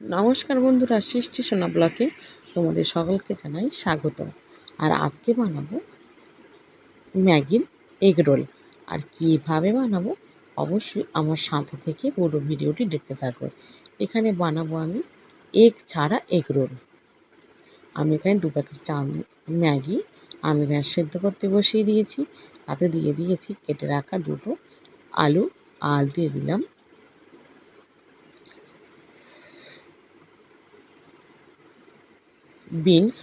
নমস্কার বন্ধুরা, সৃষ্টি সোনা ব্লকে তোমাদের সকলকে জানাই স্বাগত। আর আজকে বানাবো ম্যাগির এগ রোল। আর কীভাবে বানাবো অবশ্যই আমার সাথে থেকে পুরো ভিডিওটি দেখতে থাকো। এখানে বানাবো আমি এগ ছাড়া এগ রোল। আমি এখানে দু প্যাকেট চাউমিন, ম্যাগি আমি এখানে সেদ্ধ করতে বসিয়ে দিয়েছি। তাতে দিয়ে দিয়েছি কেটে রাখা দুটো আলু। আর দিয়ে দিলাম বিনস।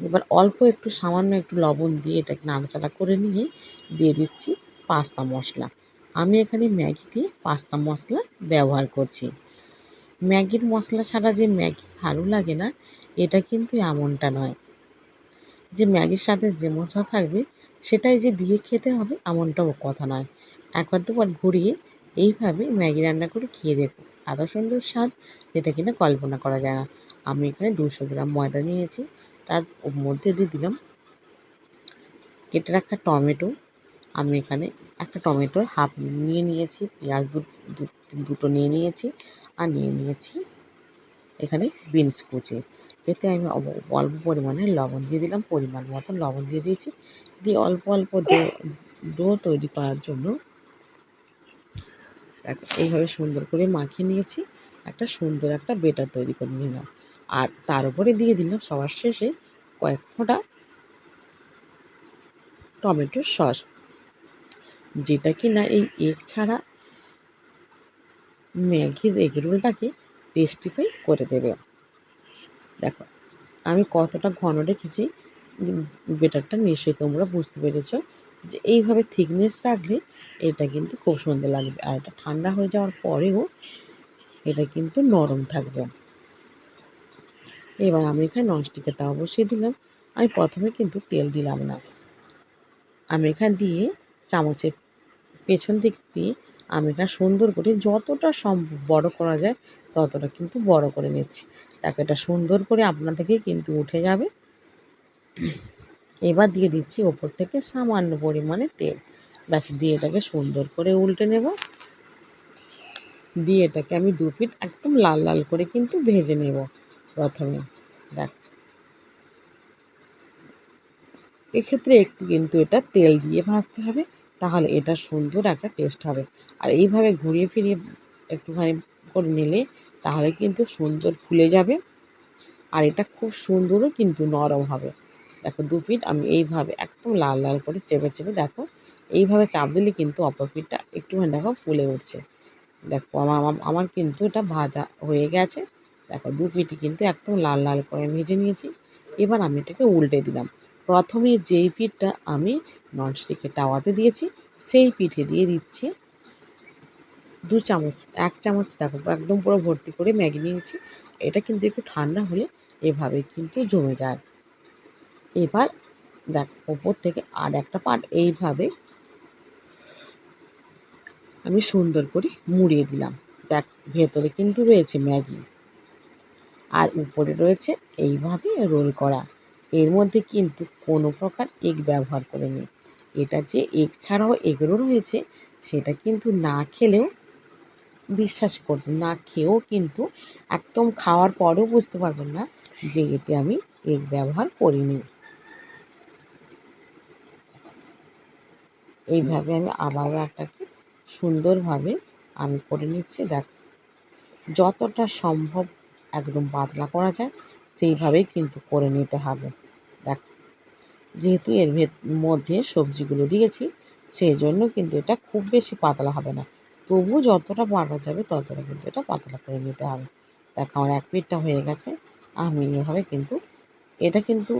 এবার অল্প একটু সামান্য একটু লবণ দিয়ে এটাকে নাড়াচাড়া করে নিয়ে দিয়ে দিচ্ছি পাস্তা মশলা। আমি এখানে ম্যাগিতে পাস্তা মশলা ব্যবহার করছি। ম্যাগির মশলা ছাড়া যে ম্যাগি ভালো লাগে না, এটা কিন্তু এমনটা নয়। যে ম্যাগির সাথে যে মশলা থাকবে, সেটাই যে দিয়ে খেতে হবে এমনটাও কথা নয়। একবার দুবার ঘুরিয়ে এইভাবে ম্যাগি রান্না করে খেয়ে দেখো এত সুন্দর স্বাদ, যেটা কিনা কল্পনা করা যায় না। আমি এখানে দুশো গ্রাম ময়দা নিয়েছি। তার মধ্যে দিয়ে দিলাম কেটে রাখা টমেটো। আমি এখানে একটা টমেটোর হাফ নিয়ে নিয়েছি, পেঁয়াজ দুটো নিয়ে নিয়েছি আর নিয়ে নিয়েছি এখানে বিনস কুচি। এতে আমি অল্প পরিমাণে লবণ দিয়ে দিলাম, পরিমাণ মতো লবণ দিয়ে দিয়েছি। দিয়ে অল্প অল্প ডো তৈরি করার জন্য এইভাবে সুন্দর করে মাখিয়ে নিয়েছি। একটা সুন্দর একটা বেটার তৈরি করে নিলাম। আর তার উপরে দিয়ে দিলাম সবার শেষে কয়েক ফোঁটা টমেটোর সস। যেটা কি না এই এগ ছাড়া ম্যাগির এগ রোলটাকে টেস্টিফাই করে দেবে। দেখো, আমি কতটা ঘন রেখেছি বেটারটা নিশ্চয়ই তোমরা বুঝতে পেরেছ যে এইভাবে থিকনেস রাখলে এটা কিন্তু খুব সুন্দর লাগবে। আর এটা ঠান্ডা হয়ে যাওয়ার পরেও এটা কিন্তু নরম থাকবে। এবার আমি এখানে ননস্টিকের তাওয়া বসিয়ে দিলাম। আমি প্রথমে কিন্তু তেল দিলাম না। আমি এখানে দিয়ে চামচের পেছন দিক দিয়ে আমি এখানে সুন্দর করে যতটা সম্ভব বড় করা যায় ততটা কিন্তু বড় করে নিচ্ছি। তাকে এটা সুন্দর করে আপনা থেকেই কিন্তু উঠে যাবে। এবার দিয়ে দিচ্ছি ওপর থেকে সামান্য পরিমাণে তেল। ব্যাস, দিয়ে এটাকে সুন্দর করে উল্টে নেব। দিয়ে এটাকে আমি দু পিঠ একদম লাল লাল করে কিন্তু ভেজে নেব প্রথমে। দেখ। এক্ষেত্রে একটু কিন্তু এটা তেল দিয়ে ভাজতে হবে, তাহলে এটা সুন্দর একটা টেস্ট হবে। আর এইভাবে ঘুরিয়ে ফিরিয়ে একটুখানি করে নিলে তাহলে কিন্তু সুন্দর ফুলে যাবে, আর এটা খুব সুন্দরও কিন্তু নরম হবে। দেখো দু পিঠ আমি এইভাবে একদম লাল লাল করে চেপে চেপে দেখো, এইভাবে চাপ দিলে কিন্তু অপর পিঠটা একটুখানি দেখো ফুলে উঠছে। দেখো আমার আমার কিন্তু এটা ভাজা হয়ে গেছে। দেখো, দু পিঠি কিন্তু একদম লাল লাল করে ভেজে নিয়েছি। এবার আমি এটাকে উল্টে দিলাম। প্রথমে যেই পিঠটা আমি ননস্টিকের তাওয়াতে দিয়েছি, সেই পিঠে দিয়ে দিচ্ছি দু চামচ, এক চামচ দেখো, একদম পুরো ভর্তি করে ম্যাগি নিয়েছি। এটা কিন্তু একটু ঠান্ডা হলে এভাবে কিন্তু জমে যায়। এবার দেখ, ওপর থেকে আর একটা পাট এইভাবে আমি সুন্দর করে মুড়িয়ে দিলাম। দেখ, ভেতরে কিন্তু রয়েছে ম্যাগি। আর উপরে রয়েছে এইভাবে রোল করা। এর মধ্যে কিন্তু কোনো প্রকার এগ ব্যবহার করিনি এটা যে এগ ছাড়াও এগরও রয়েছে, সেটা কিন্তু না খেলেও বিশ্বাস করবেন, না খেয়েও কিন্তু একদম খাওয়ার পরেও বুঝতে পারবেন না যে এতে আমি এগ ব্যবহার করিনি। এইভাবে আমি আবার একটাকে সুন্দরভাবে আমি করে নিচ্ছি। দেখ, যতটা সম্ভব একদম পাতলা করা যায়, সেইভাবেই কিন্তু করে নিতে হবে। দেখ, যেহেতু এর ভেত, মধ্যে সবজিগুলো দিয়েছি সেই জন্য কিন্তু এটা খুব বেশি পাতলা হবে না। তবু যতটা পারা যাবে ততটা কিন্তু এটা পাতলা করে নিতে হবে। দেখ, আমার এক পিঠটা হয়ে গেছে, আমি এভাবে কিন্তু, এটা কিন্তু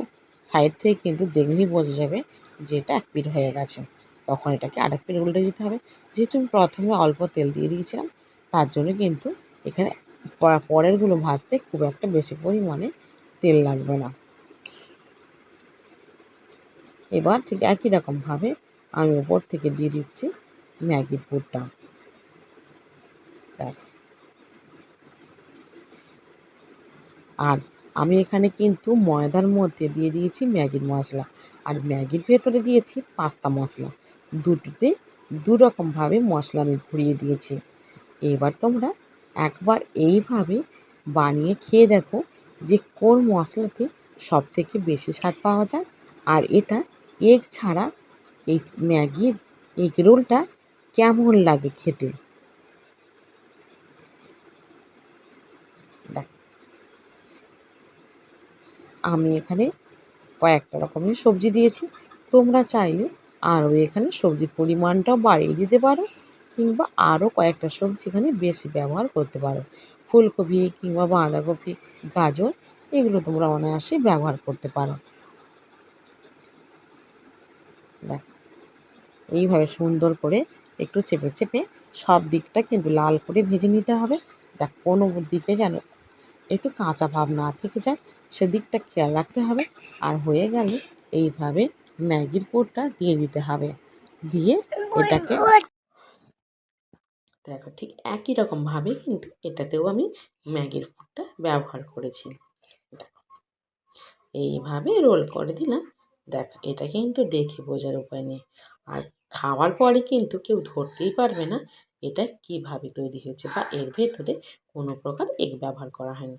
সাইড থেকে কিন্তু দেখলেই বোঝা যাবে যে এটা এক পিঠ হয়ে গেছে। তখন এটাকে আরেক পিঠ উল্টে দিতে হবে। যেহেতু আমি প্রথমে অল্প তেল দিয়ে দিয়েছিলাম, তার জন্য কিন্তু এখানে পরেরগুলো ভাজতে খুব একটা বেশি পরিমাণে তেল লাগবে না। এবার ঠিক একই রকমভাবে আমি ওপর থেকে দিয়ে দিচ্ছি ম্যাগির পুরটা। আর আমি এখানে কিন্তু ময়দার মধ্যে দিয়ে দিয়েছি ম্যাগির মশলা। আর ম্যাগির ভেতরে দিয়েছি পাস্তা মশলা। দুটোতে দু রকমভাবে মশলা আমি ঘুরিয়ে দিয়েছি। এবার তোমরা একবার এইভাবে বানিয়ে খেয়ে দেখো যে কোন মশলাতে সব থেকে বেশি স্বাদ পাওয়া যায়। আর এটা এগ ছাড়া এই ম্যাগির এগ রোলটা কেমন লাগে খেতে? আমি এখানে কয়েকটা রকমের সবজি দিয়েছি। তোমরা চাইলে আরও এখানে সবজির পরিমাণটাও বাড়িয়ে দিতে পারো। কিংবা আরও কয়েকটা সবজি এখানে বেশি ব্যবহার করতে পারো। ফুলকপি কিংবা বাঁধাকপি গাজর এগুলো তোমরা অনায়াসে ব্যবহার করতে পারো। দেখ এইভাবে সুন্দর করে একটু চেপে চেপে সব দিকটা কিন্তু লাল করে ভেজে নিতে হবে। দেখ কোনো দিকে যেন একটু কাঁচা ভাব না থেকে যায় সেদিকটা খেয়াল রাখতে হবে। আর হয়ে গেলে এইভাবে ম্যাগির পুরটা দিয়ে দিতে হবে। দিয়ে এটাকে দেখো ঠিক একই রকমভাবে কিন্তু এটাতেও আমি ম্যাগির পুরটা ব্যবহার করেছি। দেখো, এইভাবে রোল করে দিলাম। দেখ, এটা কিন্তু দেখে বোঝার উপায় নেই। আর খাওয়ার পরে কিন্তু কেউ ধরতেই পারবে না এটা কীভাবে তৈরি হয়েছে বা এর ভেতরে কোনো প্রকার এগ ব্যবহার করা হয়নি।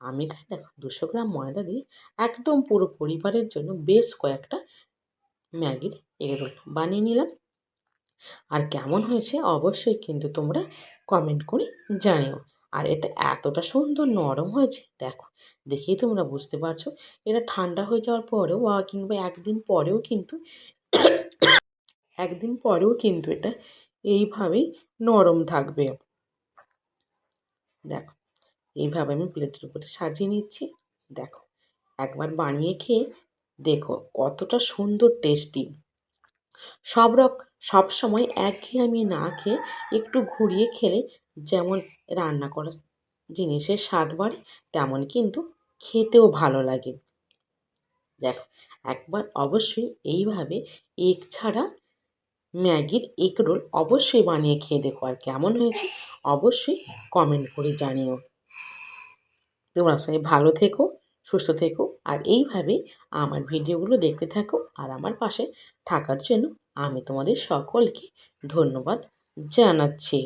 আমি এখানে দেখো, দুশো গ্রাম ময়দা দিয়ে একদম পুরো পরিবারের জন্য বেশ কয়েকটা ম্যাগির এগ রোল বানিয়ে নিলাম। আর কেমন হয়েছে অবশ্যই কিন্তু তোমরা কমেন্ট করে জানিও। আর এটা এতটা সুন্দর নরম হয়েছে, দেখো, দেখেই তোমরা বুঝতে পারছ। এটা ঠান্ডা হয়ে যাওয়ার পরেও কিংবা একদিন পরেও কিন্তু, একদিন পরেও কিন্তু এটা এইভাবেই নরম থাকবে। দেখো, এইভাবে আমি প্লেটের উপরে সাজিয়ে নিচ্ছি। দেখো, একবার বানিয়ে খেয়ে দেখো কতটা সুন্দর টেস্টি সব রক, সব সময় একঘেয়েমি না খেয়ে একটু ঘুরিয়ে খেলে যেমন রান্না করা, জিনিসের স্বাদ বাড়ে তেমন কিন্তু খেতেও ভালো লাগে। দেখো, একবার অবশ্যই এইভাবে এগ ছাড়া ম্যাগির এগ রোল অবশ্যই বানিয়ে খেয়ে দেখো আর কেমন হয়েছে অবশ্যই কমেন্ট করে জানিও। তোমরা সবাই ভালো থেকো। সুস্থ থেকো। আর এইভাবে আমার ভিডিওগুলো দেখতে থাকো আর আমার পাশে থাকার জন্য আমি তোমাদের সকলকে ধন্যবাদ জানাচ্ছি।